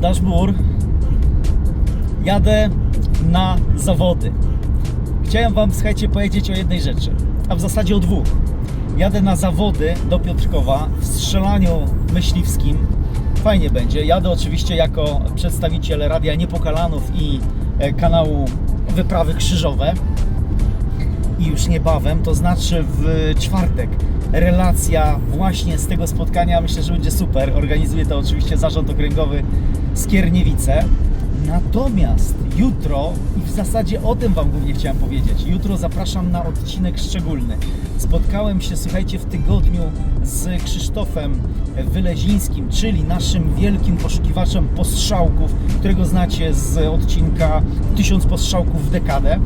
Daszbur. Jadę na zawody. Chciałem Wam, słuchajcie, powiedzieć o jednej rzeczy, a w zasadzie o dwóch. Jadę na zawody do Piotrkowa w strzelaniu myśliwskim. Fajnie będzie. Jadę oczywiście jako przedstawiciel Radia Niepokalanów i e, kanału Wyprawy Krzyżowe. I już niebawem, to znaczy w czwartek, relacja właśnie z tego spotkania. Myślę, że będzie super. Organizuje to oczywiście Zarząd Okręgowy Skierniewice. Natomiast jutro, i w zasadzie o tym Wam głównie chciałem powiedzieć, jutro zapraszam na odcinek szczególny. Spotkałem się, słuchajcie, w tygodniu z Krzysztofem Wylezińskim, czyli naszym wielkim poszukiwaczem postrzałków, którego znacie z odcinka 1000 postrzałków w dekadę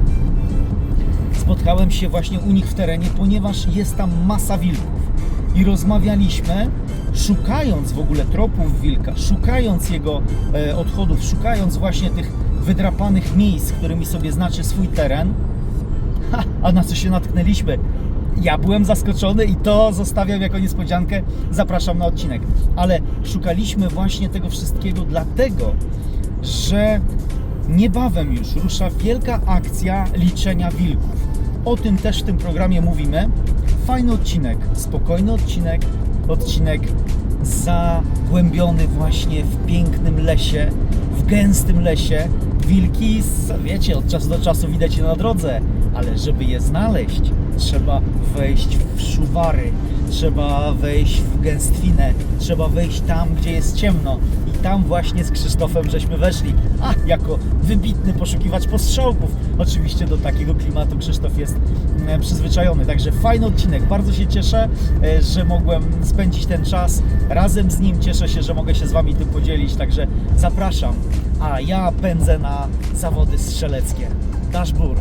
spotkałem się właśnie u nich w terenie, ponieważ jest tam masa wilków. I rozmawialiśmy, szukając w ogóle tropów wilka, szukając jego e, odchodów, szukając właśnie tych wydrapanych miejsc, którymi sobie znaczy swój teren. Ha, a na co się natknęliśmy? Ja byłem zaskoczony i to zostawiam jako niespodziankę. Zapraszam na odcinek. Ale szukaliśmy właśnie tego wszystkiego dlatego, że niebawem już rusza wielka akcja liczenia wilków. O tym też w tym programie mówimy. Fajny odcinek, spokojny odcinek, odcinek zagłębiony właśnie w pięknym lesie, w gęstym lesie. Wilki, wiecie, od czasu do czasu widać je na drodze, ale żeby je znaleźć, trzeba wejść w szuwary, trzeba wejść w gęstwinę, trzeba wejść tam, gdzie jest ciemno. I tam właśnie z Krzysztofem żeśmy weszli. A, jako wybitny poszukiwacz postrzałków. Oczywiście do takiego klimatu Krzysztof jest mm, przyzwyczajony. Także fajny odcinek. Bardzo się cieszę, e, że mogłem spędzić ten czas razem z nim. Cieszę się, że mogę się z Wami tym podzielić. Także zapraszam. A ja pędzę na zawody strzeleckie. Dashbur.